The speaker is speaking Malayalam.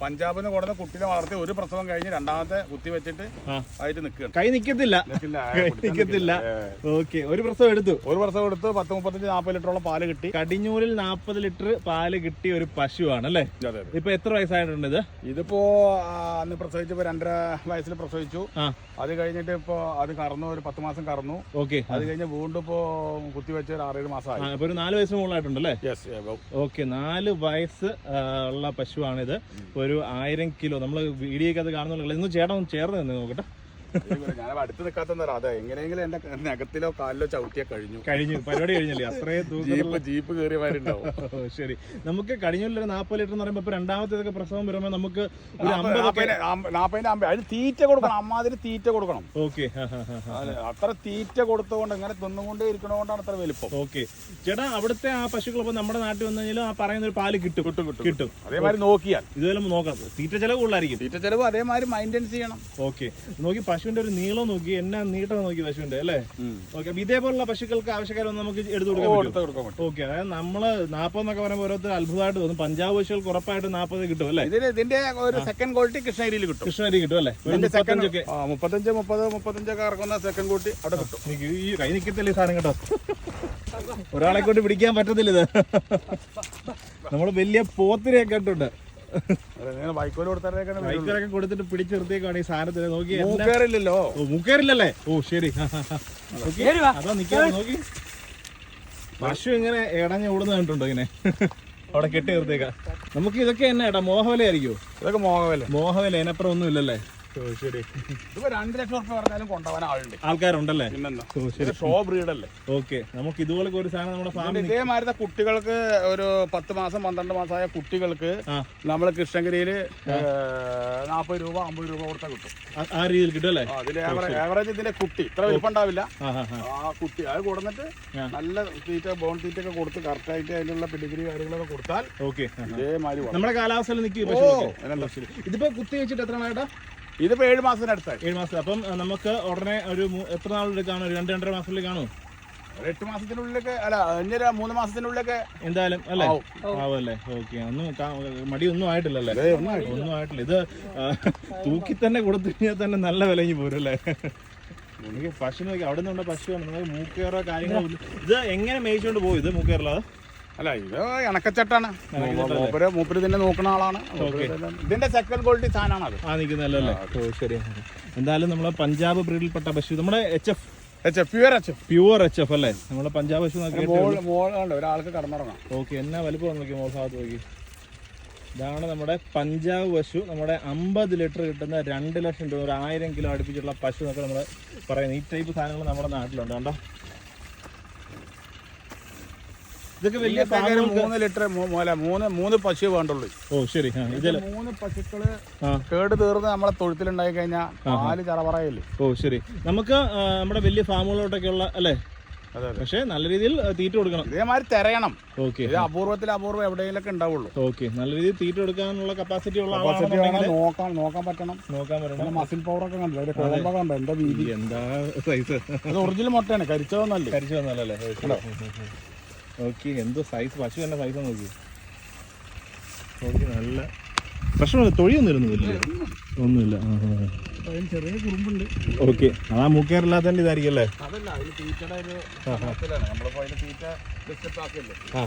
പഞ്ചാബിൽ നിന്ന് കുട്ടിനെ വളർത്തി ഒരു പ്രസവം കഴിഞ്ഞ് രണ്ടാമത്തെ കുത്തി വെച്ചിട്ട് ആയിട്ട് നിൽക്കുകയാണ്. കൈ നിക്കത്തില്ല. നിക്കത്തില്ല ഓക്കെ ഒരു പ്രസവം എടുത്തു. ഒരു പ്രസവം എടുത്ത് പത്ത് മുപ്പത്തഞ്ച് നാൽപ്പത് ലിറ്ററോളം പാൽ കിട്ടി. കടിഞ്ഞൂരിൽ നാൽപ്പത് ലിറ്റർ പാൽ കിട്ടിയ ഒരു പശുവാണ് അല്ലേ? ഇപ്പൊ എത്ര വയസ്സായിട്ടുണ്ട് ഇത്? ഇതിപ്പോ അന്ന് പ്രസവിച്ചപ്പോ രണ്ടര വയസ്സിൽ പ്രസവിച്ചു. അത് കഴിഞ്ഞിട്ട് ഇപ്പൊ അത് കറന്നു ഒരു പത്ത് മാസം കറന്നു. ഓക്കെ. അത് കഴിഞ്ഞ് വീണ്ടും ഇപ്പോ കുത്തിവെച്ച് ഒരു ആറേഴ് മാസമായി ഒരു നാല് വയസ്സ് മുകളിലായിട്ടുണ്ടല്ലേ ഓക്കെ നാല് വയസ്സ് ഉള്ള ഉള്ള പശുവാണിത്. ഒരു ആയിരം കിലോ നമ്മൾ വീഡിയോയ്ക്ക് അത് കാണുന്നുള്ളൂ ഇന്ന് ചേട്ടൻ ചേർന്ന് നിന്ന് നോക്കട്ടെ ഞാൻ അടുത്ത് നിൽക്കാത്ത അതെ എങ്ങനെയെങ്കിലും എന്റെ നഖത്തിലോ കാലിലോ ചവിട്ടിയാ കഴിഞ്ഞു. കഴിഞ്ഞു. പരിപാടി കഴിഞ്ഞല്ലേ? അത്രയും ജീപ്പ് ജീപ്പ് കയറിയമാരുണ്ടാവും ശരി. നമുക്ക് കഴിഞ്ഞൊരു നാപ്പത് ലിറ്റർ എന്ന് പറയുമ്പോൾ ഇപ്പൊ രണ്ടാമത്തേതൊക്കെ പ്രസവം വരുമ്പോൾ നമുക്ക് അതിന് തീറ്റ കൊടുക്കണം. അമ്മാതിരി തീറ്റ കൊടുക്കണം. ഓക്കെ. അത്ര തീറ്റ കൊടുത്തുകൊണ്ട് ഇങ്ങനെ തിന്നുകൊണ്ടേ ഇരിക്കണോണ്ടാണ് അത്ര വലിപ്പം. ഓക്കെ. ചേട്ടാ അവിടുത്തെ ആ പശുക്കൾ ഇപ്പൊ നമ്മുടെ നാട്ടിൽ വന്നു കഴിഞ്ഞാൽ ആ പറയുന്ന ഒരു പാൽ കിട്ടും. കിട്ടും കിട്ടും കിട്ടും. അതേമാതിരി നോക്കിയാൽ. ഇതുപോലെ നോക്കാം. തീറ്റ ചെലവ് കൂടുതലായിരിക്കും. തീറ്റ ചെലവ് അതേമാതിരി മെയിന്റെനൻസ് ചെയ്യണം. ഓക്കെ. നോക്കി പശുവിന്റെ ഒരു നീളം നോക്കി എന്നാ നീട്ടം നോക്കി പശുവിന്റെ അല്ലേ? ഓക്കെ അപ്പൊ ഇതേപോലുള്ള പശുക്കൾക്ക് ആവശ്യക്കാരൊന്നും നമുക്ക് എടുത്തു കൊടുക്കാൻ പറ്റും പറ്റും. ഓക്കെ അതായത് നമ്മൾ നാപ്പതെന്നൊക്കെ പറയുമ്പോൾ ഓരോരുത്തർ അത്ഭുതമായിട്ട് തോന്നും. പഞ്ചാബ് പശുക്കൾക്ക് ഉറപ്പായിട്ട് നാപ്പത് കിട്ടും അല്ലേ? ഇതിന് ഇതിന്റെ ഒരു സെക്കൻഡ് ക്വാളിറ്റി കൃഷ്ണഗിരിയിൽ കിട്ടും. കൃഷ്ണഗിരി കിട്ടും അല്ലേ? മുപ്പത്തഞ്ചൊക്കെ. മുപ്പത്തഞ്ച് മുപ്പത് മുപ്പത്തഞ്ചൊക്കെ ഇറക്കുന്ന സെക്കൻഡ് ക്വാളിറ്റി അവിടെ കിട്ടും. എനിക്ക് ഈ കൈ നിക്കത്തില്ല ഈ സാധനം കേട്ടോ. ഒരാളെ കൊണ്ട് പിടിക്കാൻ പറ്റത്തില്ല ഇത്. നമ്മൾ വലിയ പോത്തിനെ ഇട്ടുണ്ട് വൈക്കോൽ കൊടുത്തേ ബൈക്കറൊക്കെ കൊടുത്തിട്ട് പിടിച്ചു നിർത്തിയേക്കാണ് ഈ സാധനത്തിന്. നോക്കി മൂക്കേറില്ലല്ലോ. ഓ മൂക്കേറില്ലല്ലേ? ഓ ശരി. നോക്കി. അതാ നിക്കാതെ നോക്കി. പശു ഇങ്ങനെ ഇടഞ്ഞ് ഓടുന്ന കണ്ടുണ്ടോ ഇങ്ങനെ? അവിടെ കെട്ടി നിർത്തേക്കാം നമുക്ക് ഇതൊക്കെ എന്നാ ഏട്ടാ മോഹവല ആയിരിക്കുമോ ഇതൊക്കെ മോഹവല. മോഹവല അതിനപ്പുറം ഒന്നും ഇല്ലല്ലേ രണ്ട് ലക്ഷം പറഞ്ഞാലും കൊണ്ടുപോകാൻ ആളുണ്ട്. ആൾക്കാരുണ്ടല്ലേ? ഷോ ബ്രീഡല്ലേ ഓക്കെ. നമുക്ക് ഇതുപോലെ ഒരു സാധനം നമ്മുടെ ഫാമിൽ ഇതേമാതിരത്തെ കുട്ടികൾക്ക് ഒരു പത്ത് മാസം പന്ത്രണ്ട് മാസമായ കുട്ടികൾക്ക് നമ്മൾ നമ്മൾ കൃഷ്ണഗിരിയിൽ നാൽപ്പത് രൂപ അമ്പത് രൂപ കൊടുത്താൽ കിട്ടും. ആ- രീതിയിൽ കിട്ടും അല്ലേ? അതിൽ ആവറേജ് ഇതിന്റെ കുട്ടി. ഇത്ര വലിപ്പം ഉണ്ടാവില്ല. ആ കുട്ടി അത് കൊടുത്തിട്ട് നല്ല തീറ്റ ബോൺ തീറ്റ ഒക്കെ കൊടുത്ത് കറക്റ്റ് ആയിട്ട് അതിനുള്ള പിടിഗിരി കാര്യങ്ങളൊക്കെ കൊടുത്താൽ ഓക്കെ. ഇതേമാതിരി. നമ്മുടെ കാലാവസ്ഥയിൽ നിൽക്കും ഇതിപ്പോ കുത്തി വെച്ചിട്ട് എത്ര നാട്ടാ ഇതിപ്പോ ഏഴ് മാസത്തിനടുത്തായി ഏഴ് മാസം അപ്പം നമുക്ക് ഉടനെ ഒരു എത്ര നാളിൽ കാണും? ഒരു രണ്ട് രണ്ടര മാസത്തിൽ കാണും? ഒരു എട്ട് മാസത്തിനുള്ളിലൊക്കെ അല്ല അഞ്ചര മൂന്ന് മാസത്തിനുള്ളിലൊക്കെ എന്തായാലും അല്ലേ? ആവും. അല്ലേ ഓക്കെ. ഒന്നും മടി മടിയൊന്നും ആയിട്ടില്ലല്ലേ ഒന്നും ആയിട്ടില്ല. ഒന്നും ആയിട്ടില്ല. ഇത് തൂക്കി തന്നെ കൊടുത്തു കഴിഞ്ഞാൽ തന്നെ നല്ല വിലങ്ങി പോരും അല്ലേ? എനിക്ക് പശു നോക്കി അവിടെ നിന്നുള്ള പശുവാണ്. നിങ്ങൾ മൂക്കേറോ കാര്യങ്ങളോ ഇത് എങ്ങനെ മേയിച്ചുകൊണ്ട് പോകും ഇത് മൂക്കേറില്ലാതെ അല്ല ഇത് ഇണക്കച്ചട്ടാണ് മൂപ്പര് മൂപ്പര് തന്നെ നോക്കുന്ന ആളാണ്. ഇതിന്റെ സെക്കൻഡ് ക്വാളിറ്റി സാധനമാണ് അത് ആ നിൽക്കുന്നല്ലേ ഓ ശരി. എന്തായാലും നമ്മളെ പഞ്ചാബ് ബ്രീഡിൽപ്പെട്ട പശു. നമ്മുടെ H F H F pure H F pure H F അല്ലേ? നമ്മുടെ പഞ്ചാബ് പശു നോക്കി മോളുണ്ട് ഒരാൾക്ക് കടന്നിറങ്ങാം. ഓക്കെ എന്നാ വലുപ്പം നോക്കി മോൾ ഭാഗത്ത് നോക്കി. ഇതാണ് നമ്മുടെ പഞ്ചാബ് പശു. നമ്മുടെ അമ്പത് ലിറ്റർ കിട്ടുന്ന രണ്ട് ലക്ഷം രൂപ ഒരു ആയിരം കിലോ അടുപ്പിച്ചുള്ള പശു എന്നൊക്കെ നമ്മൾ പറയുന്നത്. ഈ ടൈപ്പ് സാധനങ്ങൾ നമ്മുടെ നാട്ടിലുണ്ട്. കണ്ടോ? ഇതൊക്കെ വലിയ ഒരു മൂന്ന് ലിറ്റർ അല്ല മൂന്ന് മൂന്ന് പശു വേണ്ടുള്ളൂ. ഓ ശരി. മൂന്ന് പശുക്കൾ കേട് തീർന്ന് നമ്മളെ തൊഴുത്തിലുണ്ടായി കഴിഞ്ഞാൽ നാല് ചറപറയില്ലേ ഓ ശരി. നമുക്ക് നമ്മുടെ വലിയ ഫാമുകളോട്ടൊക്കെ ഉള്ള അല്ലേ? അതെ അതെ. പക്ഷേ നല്ല രീതിയിൽ തീറ്റ കൊടുക്കണം. ഇതേമാതിരി തിരയണം. ഓക്കെ. ഇത് അപൂർവത്തിൽ അപൂർവം എവിടെയെങ്കിലും ഉണ്ടാവുള്ളൂ. ഓക്കെ. നല്ല രീതിയിൽ തീറ്റ കൊടുക്കാനുള്ള കപ്പാസിറ്റി ഉള്ള നോക്കാൻ നോക്കാൻ പറ്റണം. നോക്കാൻ പറ്റണം. മസിൽ പവർ ഒക്കെ കണ്ടല്ലോ? ഒരു കോമ്പ കണ്ടോ? എന്താ വീതി എന്താ സൈസ് ഇത് ഒറിജിനൽ മുട്ടയാണ്. കരിച്ചതൊന്നല്ലേ കരിച്ചു ഓക്കെ എന്തോ സൈസ് പശു തന്നെ സൈസ് നോക്കി. നോക്കി നല്ല പ്രശ്നമില്ല തൊഴിയൊന്നും ഇരുന്നില്ല ഒന്നുമില്ല. ചെറിയ കുറുമ്പുണ്ട്. ഓക്കെ. അതാ മൂക്കേറില്ലാത്തതിന്റെ ഇതായിരിക്കും അല്ലേ? അതല്ല അതിന് തീറ്റയുടെ ഒരു നമ്മളിപ്പോ അതിന് തീറ്റ ഡിസ്റ്റർബ് ആക്കിയല്ലേ? ആ.